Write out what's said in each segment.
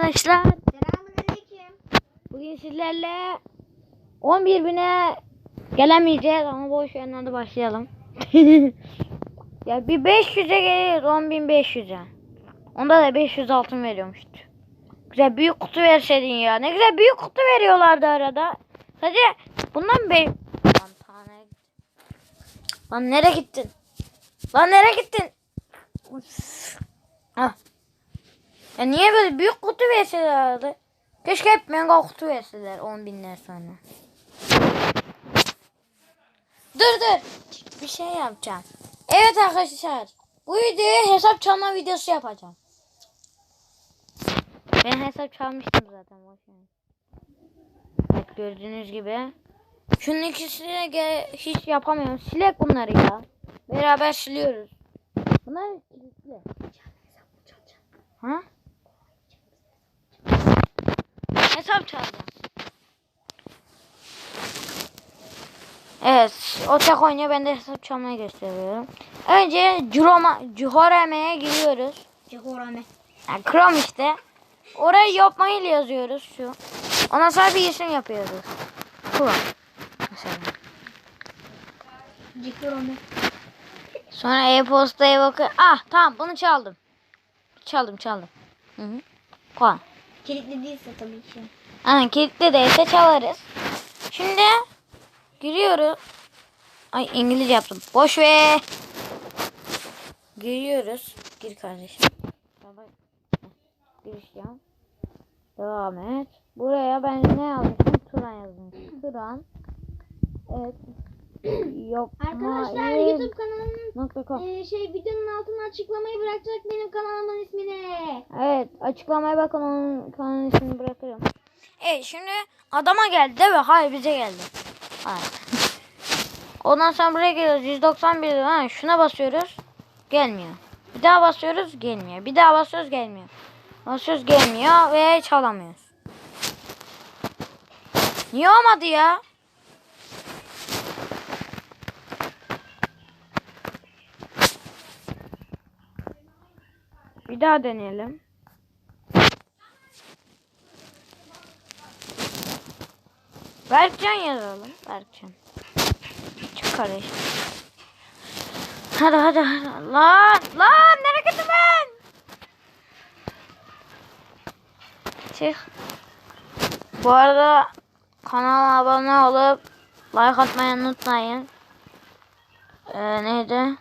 Arkadaşlar Selamünaleyküm. bugün sizlerle 11 bine gelemeyeceğiz ama boş verin hadi başlayalım. ya bir 500'e geliriz 10.500'e. Onda da 500 altın veriyormuştu. Güzel büyük kutu verseydin ya. Ne güzel büyük kutu veriyorlardı arada. Hadi bundan be... Lan tane... Lan nereye gittin? Lan nereye gittin? Ah. Ya niye böyle büyük kutu verselerdi? Keşke hep mega kutu verseler 10 binler sonra. Dur dur. Bir şey yapacağım. Evet arkadaşlar. Bu videoya hesap çalma videosu yapacağım. Ben hesap çalmıştım zaten. Evet gördüğünüz gibi. Şunun ikisini hiç yapamıyorum. Silek bunları ya. Beraber siliyoruz. Bunlar kilitli. Ha? Hesap çalacağım. Evet. O tek oynuyor. Ben de hesap çalmayı gösteriyorum. Önce Curoma, Cuhoreme'ye giriyoruz. Cehorame. Yani Chrome işte. Oraya yapmayı yazıyoruz şu. Ondan sonra bir isim yapıyoruz. Chrome. Mesela. Cehorame. Sonra e-postaya bakın. Ah tamam bunu çaldım. Çaldım çaldım. Hı hı. Koy. Kilitli değilse tabii ki. Aynen kilitli değilse çalarız. Şimdi giriyoruz. Ay İngilizce yaptım. Boş ver. Giriyoruz. Gir kardeşim. Giriş yap. Devam et. Buraya ben ne yazmışım? Turan yazmışım. Turan. Evet. Yok. Arkadaşlar hayır. YouTube com. e, şey videonun altına açıklamayı bırakacak benim kanalımın ismini. Evet açıklamaya bakın onun kanalın ismini bırakırım. Evet şimdi adama geldi değil mi? Hayır bize geldi. Hayır. Ondan sonra buraya geliyoruz 191 ha, şuna basıyoruz gelmiyor. Bir daha basıyoruz gelmiyor. Bir daha basıyoruz gelmiyor. Basıyoruz gelmiyor ve çalamıyoruz. Niye olmadı ya? Bir daha deneyelim. Berkcan yazalım. Berkcan. Çık kardeşim. Hadi hadi hadi. Lan lan nereye gittim ben? Çık. Bu arada kanala abone olup like atmayı unutmayın. Ee, neydi?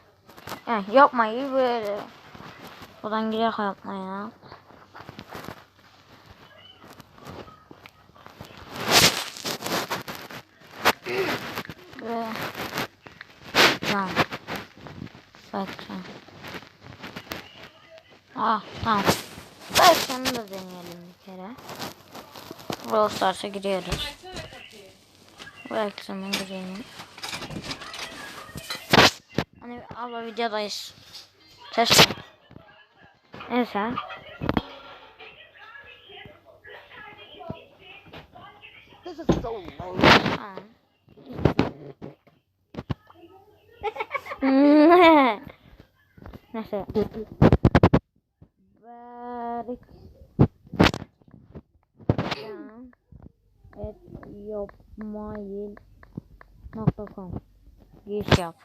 Yani yapmayı böyle. Buradan girer yapmayı ya. Ve Can. Bakacağım. Ah tamam. Bakacağımı da deneyelim bir kere. Brawl Stars'a giriyoruz. Bakacağımı girelim. Hani abla videodayız. Ses. Neyse. Tamam. Neyse. Verik. Et yapmayın. Nokta com. Giriş yap.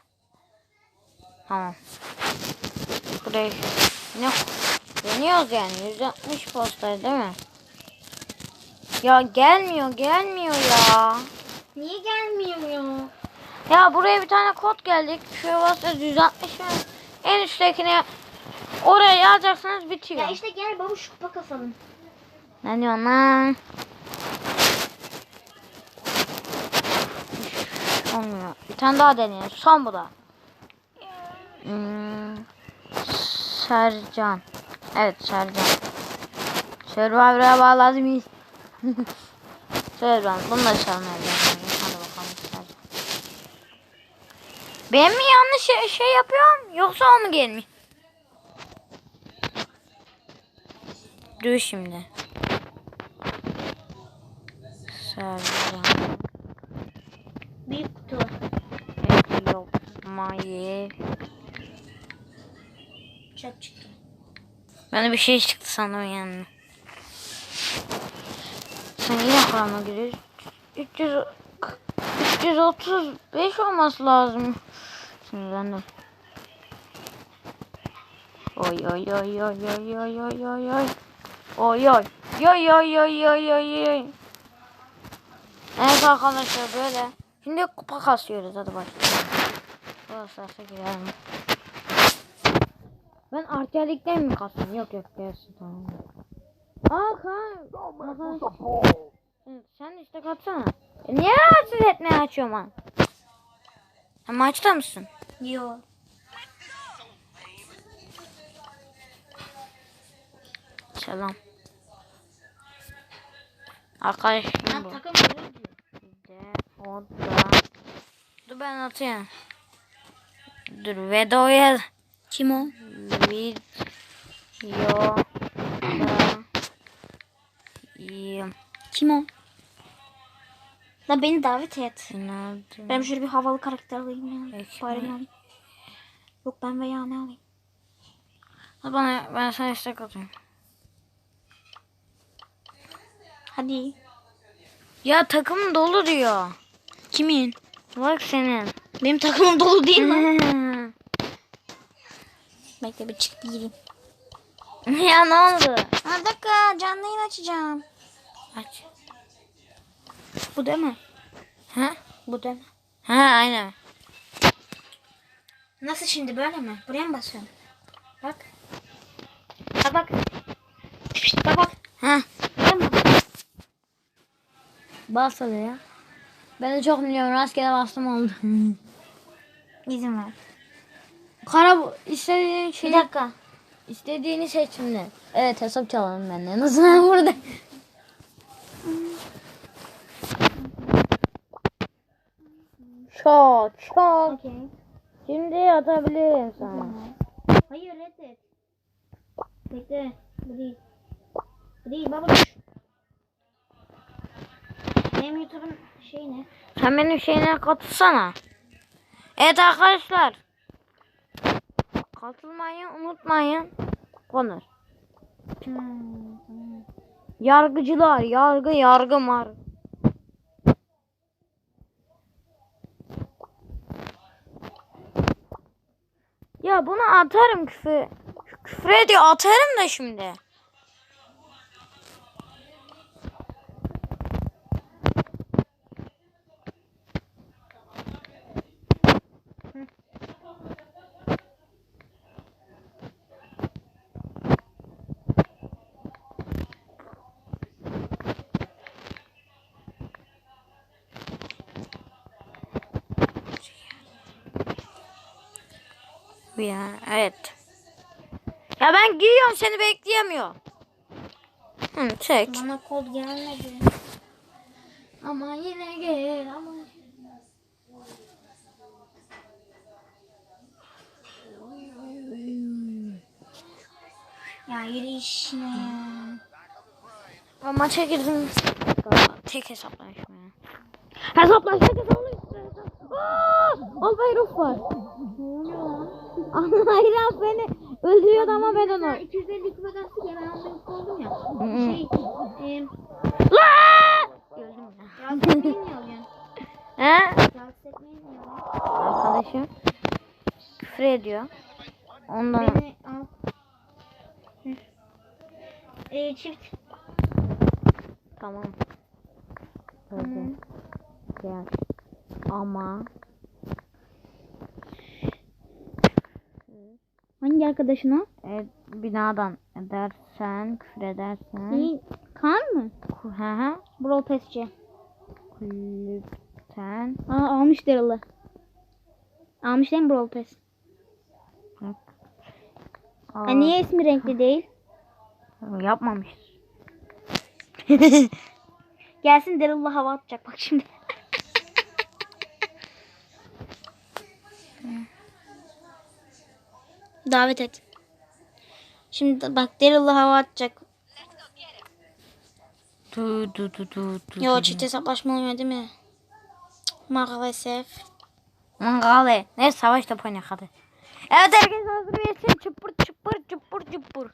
Tamam. Buraya ne? Deniyoruz yani. 160 posta değil mi? Ya gelmiyor gelmiyor ya. Niye gelmiyor? Ya buraya bir tane kod geldik. Şuraya basacağız 160 mi? En üsttekine oraya yazacaksınız bitiyor. Ya işte gel babuş kupa kasalım. Ne diyorsun lan? Olmuyor. Bir tane daha deneyelim. Son bu da. Hmm, Sercan. Evet Sercan. Survivor'a bağladı mıyız? Sercan. Bunu da çalmaya. Hadi bakalım Sercan. Ben mi yanlış şey, şey yapıyorum? Yoksa o mu gelmiyor? Dur şimdi. Sercan. Büyük kutu. Yapmayı. Çöp çıktı. Bana bir şey çıktı sandım yani. Karanlığa giriyoruz. 300 335 olması lazım. Sinirlendim. Oy oy oy oy oy oy oy oy oy. Oy oy. Oy oy oy oy oy oy. Evet arkadaşlar böyle. Şimdi kupa kasıyoruz hadi başlayalım. Burası girelim. Ben arterlikten mi kastım? Yok yok dersin tamam. Aa kan. Evet, Sen de işte katsana. E, niye rahatsız etmeye açıyorum lan? Ha, maçta mısın? Yo. Selam. Arkadaşım Ben bu. takım de o da. Dur ben atayım. Dur videoya Kim o? video da iyi. Kim o? La beni davet et. Günaydın. Ben şöyle bir havalı karakter alayım ya. Ne alayım? Yok ben veya ne alayım? Ha, Bana ben sana istek atayım. Hadi. Ya takım dolu diyor. Kimin? Bak senin. Benim takımım dolu değil mi? Bekle bir çık gireyim. ya ne oldu? Ha dakika canlı yayın açacağım. Aç. Bu değil mi? Ha? Bu değil mi? Ha aynen. Nasıl şimdi böyle mi? Buraya mı basıyorum? Bak. Bak bak. Şşt, bak bak. Ha. Buraya mı? Bas hadi ya. Ben de çok milyon rastgele bastım oldu. İzin ver. Kara istediğin Bir şey dakika. istediğini seç şimdi. Evet hesap çalalım ben. En azından burada. Çok çok. Okey. Şimdi atabilirim sana. Hayır reddet. Bekle. Bu değil. Bu değil baba. Benim YouTube'un şey ne? Sen benim şeyine katılsana. Evet arkadaşlar. Katılmayı unutmayın. Konur. Hmm. Yargıcılar, yargı, yargı mar. Bunu atarım küfür. Küfür ediyor atarım da şimdi. Ya evet. Ya ben giyiyorum seni bekleyemiyorum. Hı, çek. Bana kod gelmedi. Ama yine gel ama. Ya yürü işine ya. Ben maça girdim. Aa, Tek hesaplaşma ya. Hesaplaşma hesaplaşma. Aaa! Albay Ruf var. Hayran beni öldürüyordu ama ben onu. 250 kupa kastık ya ben ondan oldum ya. Şey, e, Laa! Öldüm ya. rahatsız etmeyi mi alıyorsun? He? Rahatsız etmeyi mi alıyorsun? Arkadaşım küfür ediyor. Ondan Beni al. Hı. E, çift. tamam. Öldü. Gel. Ama Hangi arkadaşına? e, binadan edersen küfür edersen Senin Kaan mı? hı hı, Brawl Pass'ci. kulüpten Aa almış Daryl'ı. Almış değil mi Brawl Pass? bak. Ha, niye ismi renkli değil? Aa, yapmamış. Gelsin Daryl'la hava atacak bak şimdi. Davet et. Şimdi bak Daryl'la hava atacak. Du du du du du. Yo çift hesaplaşma olmuyor değil mi? Maalesef. Mangale. Ne savaş topu oynayak hadi. Evet herkes hazır versin. Çıpır çıpır çıpır çıpır.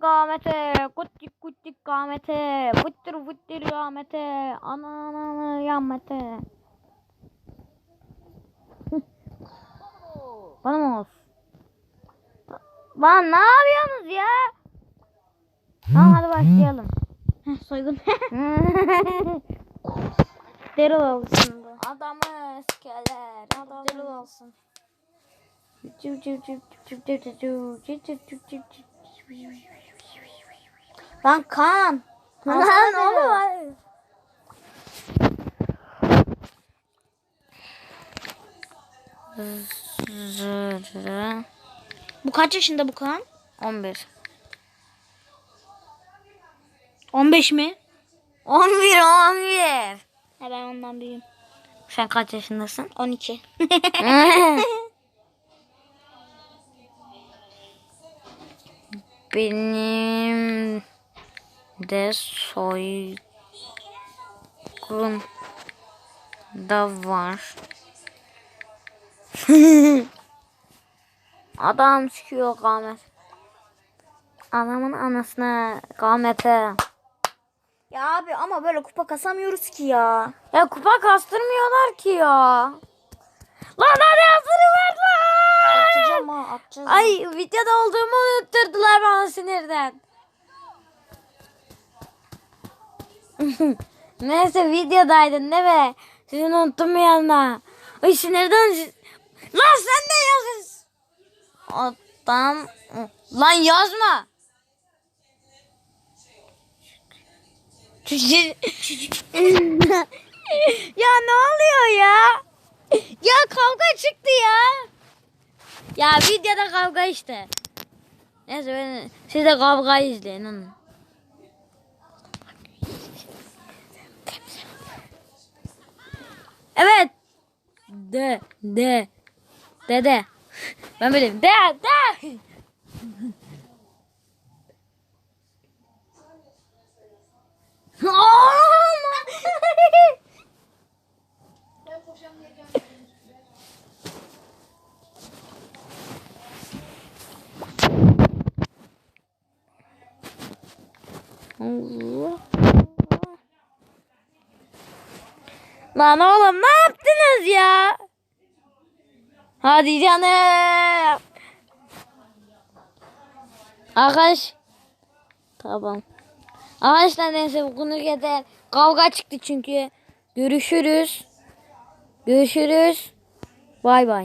Kamete Puttik puttik kamete. Puttir puttir kamete. Ana ana ana yamete. Bana olsun? Lan ne yapıyorsunuz ya? Tamam hadi başlayalım. Heh, soygun. Daryl olsun bu. Adamı skeler. Daryl olsun. Lan kan. Lan oğlum. Bu kaç yaşında bu kan? 11. 15 mi? 11 11. He ben ondan büyüğüm. Sen kaç yaşındasın? 12. Benim de soygun da var. Adam çıkıyor kamet. Adamın anasına kamete. ya abi ama böyle kupa kasamıyoruz ki ya. Ya kupa kastırmıyorlar ki ya. Lan hadi hazırı ver lan. Atacağım ha atacağız. Ay videoda olduğumu unutturdular bana sinirden. Neyse videodaydın değil mi? Sizi unuttum anda. Ay sinirden... Lan sen de yazın. Adam... Lan yazma. ya ne oluyor ya? Ya kavga çıktı ya. Ya videoda kavga işte. Neyse ben, siz de kavgayı izleyin. Mı? Evet. De de de de. Ben böyleyim. De de. Allah. Lan oğlum ne yaptınız ya? Hadi canım. Arkadaş. Tamam. Arkadaşlar neyse bu konu yeter. Kavga çıktı çünkü. Görüşürüz. Görüşürüz. Bay bay.